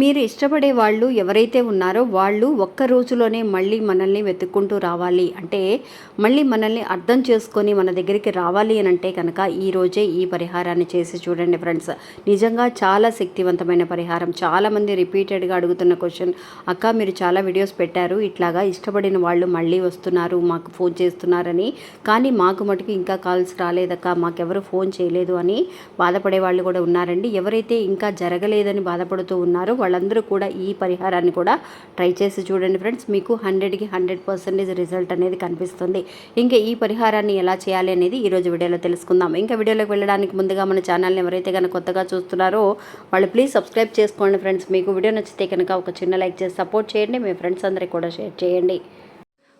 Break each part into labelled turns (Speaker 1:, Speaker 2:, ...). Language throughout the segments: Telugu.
Speaker 1: మీరు ఇష్టపడే వాళ్ళు ఎవరైతే ఉన్నారో వాళ్ళు ఒక్క రోజులోనే మళ్ళీ మనల్ని వెతుక్కుంటూ రావాలి. అంటే మళ్ళీ మనల్ని అర్థం చేసుకొని మన దగ్గరికి రావాలి అని అంటే కనుక ఈరోజే ఈ పరిహారాన్ని చేసి చూడండి ఫ్రెండ్స్. నిజంగా చాలా శక్తివంతమైన పరిహారం. చాలామంది రిపీటెడ్గా అడుగుతున్న క్వశ్చన్ అక్క మీరు చాలా వీడియోస్ పెట్టారు ఇట్లాగా ఇష్టపడిన వాళ్ళు మళ్ళీ వస్తున్నారు మాకు ఫోన్ చేస్తున్నారని. కానీ మాకు మటుకు ఇంకా కాల్స్ రాలేదక్క మాకెవరు ఫోన్ చేయలేదు అని బాధపడే వాళ్ళు కూడా ఉన్నారండి. ఎవరైతే ఇంకా జరగలేదని బాధపడుతూ ఉన్నారో వాళ్ళందరూ కూడా ఈ పరిహారాన్ని కూడా ట్రై చేసి చూడండి ఫ్రెండ్స్. మీకు హండ్రెడ్కి హండ్రెడ్ పర్సెంటేజ్ రిజల్ట్ అనేది కనిపిస్తుంది. ఇంకా ఈ పరిహారాన్ని ఎలా చేయాలి అనేది ఈరోజు వీడియోలో తెలుసుకుందాం. ఇంకా వీడియోలోకి వెళ్ళడానికి ముందుగా మన ఛానల్ని ఎవరైతే కనుక కొత్తగా చూస్తున్నారో వాళ్ళు ప్లీజ్ సబ్స్క్రైబ్ చేసుకోండి ఫ్రెండ్స్. మీకు వీడియో నచ్చితే కనుక ఒక చిన్న లైక్ చేసి సపోర్ట్ చేయండి. మీ ఫ్రెండ్స్ అందరికీ కూడా షేర్ చేయండి.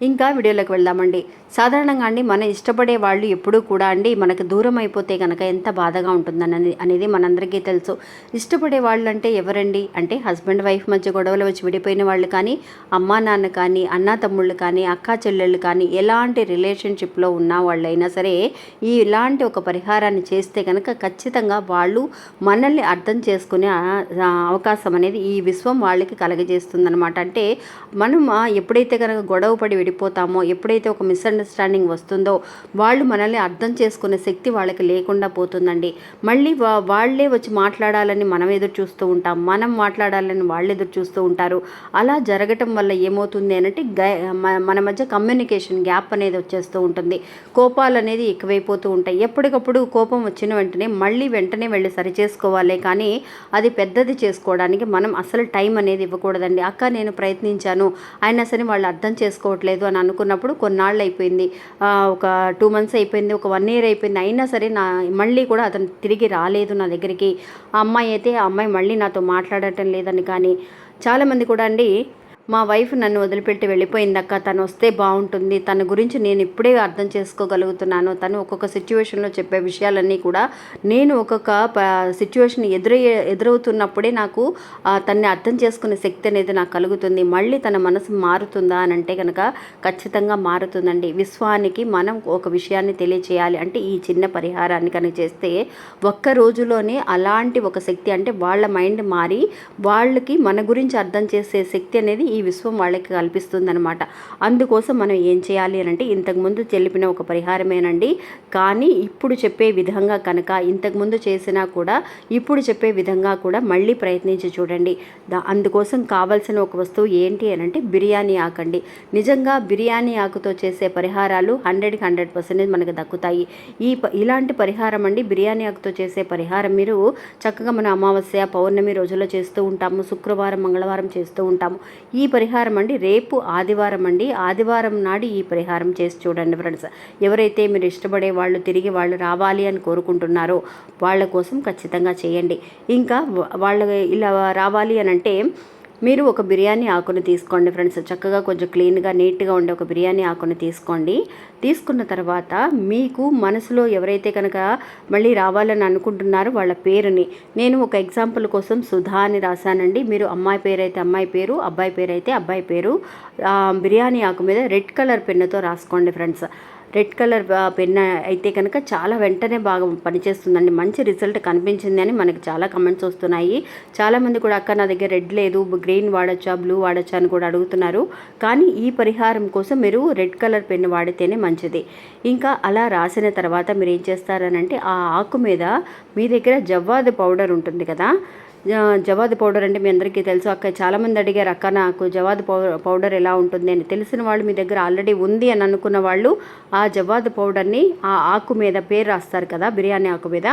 Speaker 1: ఇంకా వీడియోలోకి వెళ్దామండి. సాధారణంగా అండి మన ఇష్టపడే వాళ్ళు ఎప్పుడూ కూడా అండి మనకు దూరం అయిపోతే కనుక ఎంత బాధగా ఉంటుందని అనేది మనందరికీ తెలుసు. ఇష్టపడే వాళ్ళు అంటే ఎవరండి? అంటే హస్బెండ్ వైఫ్ మధ్య గొడవలు వచ్చి విడిపోయిన వాళ్ళు కానీ అమ్మా నాన్న కానీ అన్నా తమ్ముళ్ళు కానీ అక్కా చెల్లెళ్ళు కానీ ఎలాంటి రిలేషన్షిప్లో ఉన్న వాళ్ళైనా సరే ఈ ఇలాంటి ఒక పరిహారాన్ని చేస్తే కనుక ఖచ్చితంగా వాళ్ళు మనల్ని అర్థం చేసుకునే అవకాశం అనేది ఈ విశ్వం వాళ్ళకి కలగజేస్తుందనమాట అంటే మనం ఎప్పుడైతే కనుక గొడవ పడి విడిపోతామో ఎప్పుడైతే ఒక మిస్అండర్స్టాండింగ్ వస్తుందో వాళ్ళు మనల్ని అర్థం చేసుకునే శక్తి వాళ్ళకి లేకుండా పోతుందండి. మళ్ళీ వా- వాళ్ళే వచ్చి మాట్లాడాలని మనం ఎదురు చూస్తూ ఉంటాం. మనం మాట్లాడాలని వాళ్ళు ఎదురు చూస్తూ ఉంటారు. అలా జరగటం వల్ల ఏమవుతుంది అంటే గ మన మధ్య కమ్యూనికేషన్ గ్యాప్ అనేది వచ్చేస్తూ ఉంటుంది. కోపాలు అనేది ఎక్కువైపోతూ ఉంటాయి. ఎప్పటికప్పుడు కోపం వచ్చిన వెంటనే మళ్ళీ వెంటనే వెళ్ళి సరి చేసుకోవాలి కానీ అది పెద్దది చేసుకోవడానికి మనం అసలు టైం అనేది ఇవ్వకూడదండి. అక్క నేను ప్రయత్నించాను. అయినా సరే వాళ్ళు అర్థం చేసుకోవట్లేదు. లేదు అని అనుకున్నప్పుడు కొన్నాళ్ళు అయిపోయింది. ఒక టూ మంత్స్ అయిపోయింది ఒక వన్ ఇయర్ అయిపోయింది. అయినా సరే నా మళ్ళీ కూడా అతను తిరిగి రాలేదు నా దగ్గరికి. ఆ అమ్మాయి అయితే ఆ అమ్మాయి మళ్ళీ నాతో మాట్లాడటం లేదని కానీ చాలామంది కూడా అండి మా వైఫ్ నన్ను వదిలిపెట్టి వెళ్ళిపోయిందక్క. తను వస్తే బాగుంటుంది. తన గురించి నేను ఇప్పుడే అర్థం చేసుకోగలుగుతున్నాను. తను ఒక్కొక్క సిచ్యువేషన్లో చెప్పే విషయాలన్నీ కూడా నేను ఒక్కొక్క సిచ్యువేషన్ ఎదురయ్యే ఎదురవుతున్నప్పుడే నాకు తన్ని అర్థం చేసుకునే శక్తి అనేది నాకు కలుగుతుంది. మళ్ళీ తన మనసు మారుతుందా అని అంటే కనుక ఖచ్చితంగా మారుతుందండి. విశ్వానికి మనం ఒక విషయాన్ని తెలియచేయాలి. అంటే ఈ చిన్న పరిహారాన్ని కనుక చేస్తే ఒక్క రోజులోనే అలాంటి ఒక శక్తి అంటే వాళ్ళ మైండ్ మారి వాళ్ళకి మన గురించి అర్థం చేసే శక్తి అనేది ఈ ఈ విశ్వం వాళ్ళకి కల్పిస్తుందనమాట అందుకోసం మనం ఏం చేయాలి అని అంటే ఇంతకుముందు తెలిపిన ఒక పరిహారమేనండి. కానీ ఇప్పుడు చెప్పే విధంగా కనుక ఇంతకుముందు చేసినా కూడా ఇప్పుడు చెప్పే విధంగా కూడా మళ్ళీ ప్రయత్నించి చూడండి. దా అందుకోసం కావాల్సిన ఒక వస్తువు ఏంటి అని అంటే బిర్యానీ ఆకండి. నిజంగా బిర్యానీ ఆకుతో చేసే పరిహారాలు హండ్రెడ్కి హండ్రెడ్ పర్సెంటేజ్ మనకు దక్కుతాయి. ఈ ప- ఇలాంటి పరిహారం అండి బిర్యానీ ఆకుతో చేసే పరిహారం. మీరు చక్కగా మన అమావాస్య పౌర్ణమి రోజుల్లో చేస్తూ ఉంటాము. శుక్రవారం మంగళవారం చేస్తూ ఉంటాము. ఈ పరిహారం అండి. రేపు ఆదివారం అండి. ఆదివారం నాడు ఈ పరిహారం చేసి చూడండి ఫ్రెండ్స్. ఎవరైతే మీరు ఇష్టపడే వాళ్ళు తిరిగి వాళ్ళు రావాలి అని కోరుకుంటున్నారో వాళ్ళ కోసం ఖచ్చితంగా చేయండి. ఇంకా వాళ్ళ ఇలా రావాలి అని అంటే మీరు ఒక బిర్యానీ ఆకును తీసుకోండి ఫ్రెండ్స్. చక్కగా కొంచెం క్లీన్గా నీట్గా ఉండే ఒక బిర్యానీ ఆకును తీసుకోండి. తీసుకున్న తర్వాత మీకు మనసులో ఎవరైతే కనుక మళ్ళీ రావాలని అనుకుంటున్నారో వాళ్ళ పేరుని. నేను ఒక ఎగ్జాంపుల్ కోసం సుధా అని రాశానండి. మీరు అమ్మాయి పేరు అయితే అమ్మాయి పేరు అబ్బాయి పేరు అయితే అబ్బాయి పేరు. బిర్యానీ ఆకు మీద రెడ్ కలర్ పెన్నుతో రాసుకోండి ఫ్రెండ్స్. రెడ్ కలర్ పెన్ అయితే కనుక చాలా వెంటనే బాగా పనిచేస్తుందండి. మంచి రిజల్ట్ కనిపించింది అని మనకి చాలా కమెంట్స్ వస్తున్నాయి. చాలామంది కూడా అక్క నా దగ్గర రెడ్ లేదు గ్రీన్ వాడచ్చా బ్లూ వాడచ్చా అని కూడా అడుగుతున్నారు. కానీ ఈ పరిహారం కోసం మీరు రెడ్ కలర్ పెన్ వాడితేనే మంచిది. ఇంకా అలా రాసిన తర్వాత మీరు ఏం చేస్తారనంటే ఆ ఆకు మీద మీ దగ్గర జవ్వాది పౌడర్ ఉంటుంది కదా జవాది పౌడర్ అంటే మీ అందరికీ తెలుసు. అక్క చాలామంది అడిగారు అక్క నాకు జవాది పౌడర్ పౌడర్ ఎలా ఉంటుంది? అని. తెలిసిన వాళ్ళు మీ దగ్గర ఆల్రెడీ ఉంది అని అనుకున్న వాళ్ళు ఆ జవాది పౌడర్ని ఆ ఆకు మీద పేరు రాస్తారు కదా బిర్యానీ ఆకు మీద.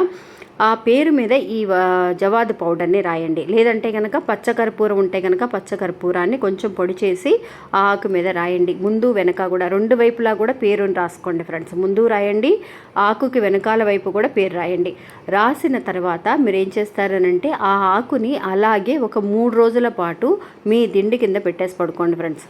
Speaker 1: ఆ పేరు మీద ఈ జవాదు పౌడర్ని రాయండి. లేదంటే కనుక పచ్చకర్పూరం ఉంటే కనుక పచ్చకర్పూరాన్ని కొంచెం పొడి చేసి ఆ ఆకు మీద రాయండి. ముందు వెనక కూడా రెండు వైపులా కూడా పేరుని రాసుకోండి ఫ్రెండ్స్. ముందు రాయండి ఆకుకి వెనకాల వైపు కూడా పేరు రాయండి. రాసిన తర్వాత మీరు ఏం చేస్తారనంటే ఆ ఆకుని అలాగే ఒక మూడు రోజుల పాటు మీ దిండి కింద పెట్టేసి పడుకోండి ఫ్రెండ్స్.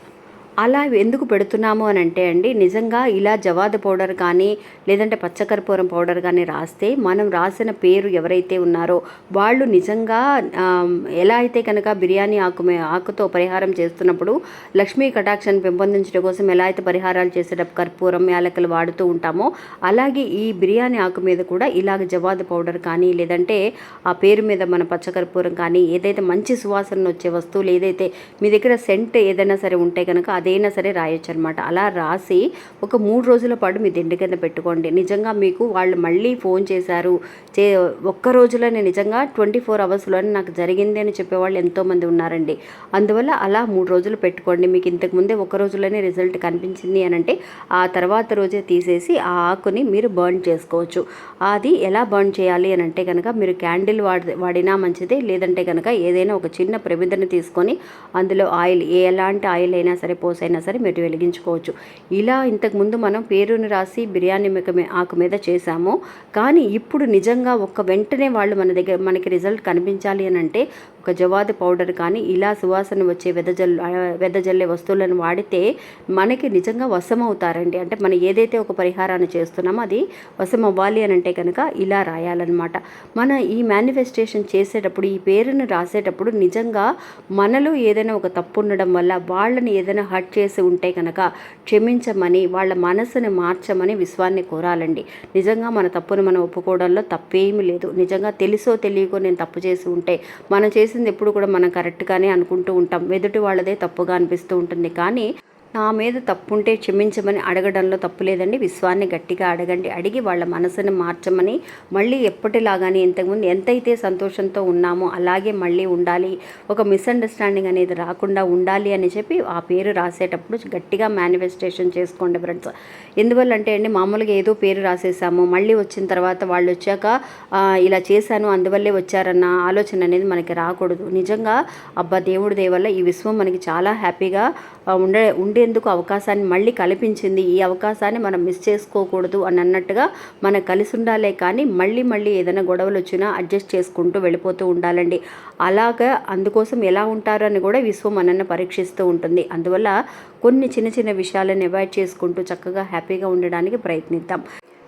Speaker 1: అలా ఎందుకు పెడుతున్నాము అని అంటే అండి నిజంగా ఇలా జవాదు పౌడర్ కానీ లేదంటే పచ్చకర్పూరం పౌడర్ కానీ రాస్తే మనం రాసిన పేరు ఎవరైతే ఉన్నారో వాళ్ళు నిజంగా ఎలా అయితే కనుక బిర్యానీ ఆకు ఆకుతో పరిహారం చేస్తున్నప్పుడు లక్ష్మీ కటాక్షాన్ని పెంపొందించడం కోసం ఎలా అయితే పరిహారాలు చేసేటప్పుడు కర్పూరం యాలకులు వాడుతూ ఉంటామో అలాగే ఈ బిర్యానీ ఆకు మీద కూడా ఇలాగ జవాదు పౌడర్ కానీ లేదంటే ఆ పేరు మీద మన పచ్చకర్పూరం కానీ ఏదైతే మంచి సువాసన వచ్చే వస్తువులు ఏదైతే మీ దగ్గర సెంట్ ఏదైనా సరే ఉంటే కనుక అదైనా సరే రాయొచ్చు అనమాట అలా రాసి ఒక మూడు రోజుల పాటు మీ దిండు కింద పెట్టుకోండి. నిజంగా మీకు వాళ్ళు మళ్ళీ ఫోన్ చేశారు చే ఒక్క రోజులోనే నిజంగా ట్వంటీ ఫోర్ అవర్స్లోనే నాకు జరిగింది అని చెప్పేవాళ్ళు ఎంతోమంది ఉన్నారండి. అందువల్ల అలా మూడు రోజులు పెట్టుకోండి. మీకు ఇంతకుముందే ఒక రోజులోనే రిజల్ట్ కనిపించింది అని అంటే ఆ తర్వాత రోజే తీసేసి ఆ ఆకుని మీరు బర్న్ చేసుకోవచ్చు. అది ఎలా బర్న్ చేయాలి అని అంటే కనుక మీరు క్యాండిల్ వాడి వాడినా మంచిదే. లేదంటే కనుక ఏదైనా ఒక చిన్న ప్రమిదను తీసుకొని అందులో ఆయిల్ ఏ ఎలాంటి ఆయిల్ అయినా సరే పోసైనా సరే మీరు వెలిగించుకోవచ్చు. ఇలా ఇంతకుముందు మనం పేరుని రాసి బిర్యానీ ఆకు మీద చేశాము. కానీ ఇప్పుడు నిజంగా ఒక్క వెంటనే వాళ్ళు మన దగ్గర మనకి రిజల్ట్ కనిపించాలి అని అంటే ఒక జవాదు పౌడర్ కానీ ఇలా సువాసన వచ్చే వెదజల్ వెదజల్లే వస్తువులను వాడితే మనకి నిజంగా వశం అవుతారండి అంటే మనం ఏదైతే ఒక పరిహారాన్ని చేస్తున్నామో అది వశం అవ్వాలి అని అంటే కనుక ఇలా రాయాలన్నమాట. మన ఈ మేనిఫెస్టేషన్ చేసేటప్పుడు ఈ పేరును రాసేటప్పుడు నిజంగా మనలో ఏదైనా ఒక తప్పు ఉండడం వల్ల వాళ్ళని ఏదైనా హర్ట్ చేసి ఉంటే కనుక క్షమించమని వాళ్ళ మనసుని మార్చమని విశ్వాన్ని కోరాలండి. నిజంగా మన తప్పును మనం ఒప్పుకోవడంలో తప్పేమీ లేదు. నిజంగా తెలుసో తెలియకో నేను తప్పు చేసి ఉంటే మనం చేసింది ఎప్పుడు కూడా మనం కరెక్ట్గానే అనుకుంటూ ఉంటాం. ఎదుటి వాళ్ళదే తప్పుగా అనిపిస్తూ ఉంటుంది. కానీ నా మీద తప్పుంటే క్షమించమని అడగడంలో తప్పు లేదండి విశ్వాన్ని గట్టిగా అడగండి. అడిగి వాళ్ళ మనసుని మార్చమని మళ్ళీ ఎప్పటిలాగానే ఇంతకుముందు ఎంతైతే సంతోషంతో ఉన్నామో అలాగే మళ్ళీ ఉండాలి. ఒక మిస్అండర్స్టాండింగ్ అనేది రాకుండా ఉండాలి అని చెప్పి ఆ పేరు రాసేటప్పుడు గట్టిగా మేనిఫెస్టేషన్ చేసుకోండి ఫ్రెండ్స్. ఎందువల్ల అంటే అండి మామూలుగా ఏదో పేరు రాసేసాము. మళ్ళీ వచ్చిన తర్వాత వాళ్ళు వచ్చాక ఇలా చేశాను అందువల్లే వచ్చారన్న ఆలోచన అనేది మనకి రాకూడదు. నిజంగా అబ్బా దేవుడి దయ వల్ల ఈ విశ్వం మనకి చాలా హ్యాపీగా ఉండే ఉండే కలిసేందుకు అవకాశాన్ని మళ్ళీ కల్పించింది? ఈ అవకాశాన్ని మనం మిస్ చేసుకోకూడదు అని అన్నట్టుగా మనం కలిసి ఉండాలే కానీ మళ్ళీ మళ్ళీ ఏదైనా గొడవలు వచ్చినా అడ్జస్ట్ చేసుకుంటూ వెళ్ళిపోతూ ఉండాలండి. అలాగా అందుకోసం ఎలా ఉంటారని కూడా విశ్వం మనల్ని పరీక్షిస్తూ ఉంటుంది. అందువల్ల కొన్ని చిన్న చిన్న విషయాలను అవాయిడ్ చేసుకుంటూ చక్కగా హ్యాపీగా ఉండడానికి ప్రయత్నిద్దాం.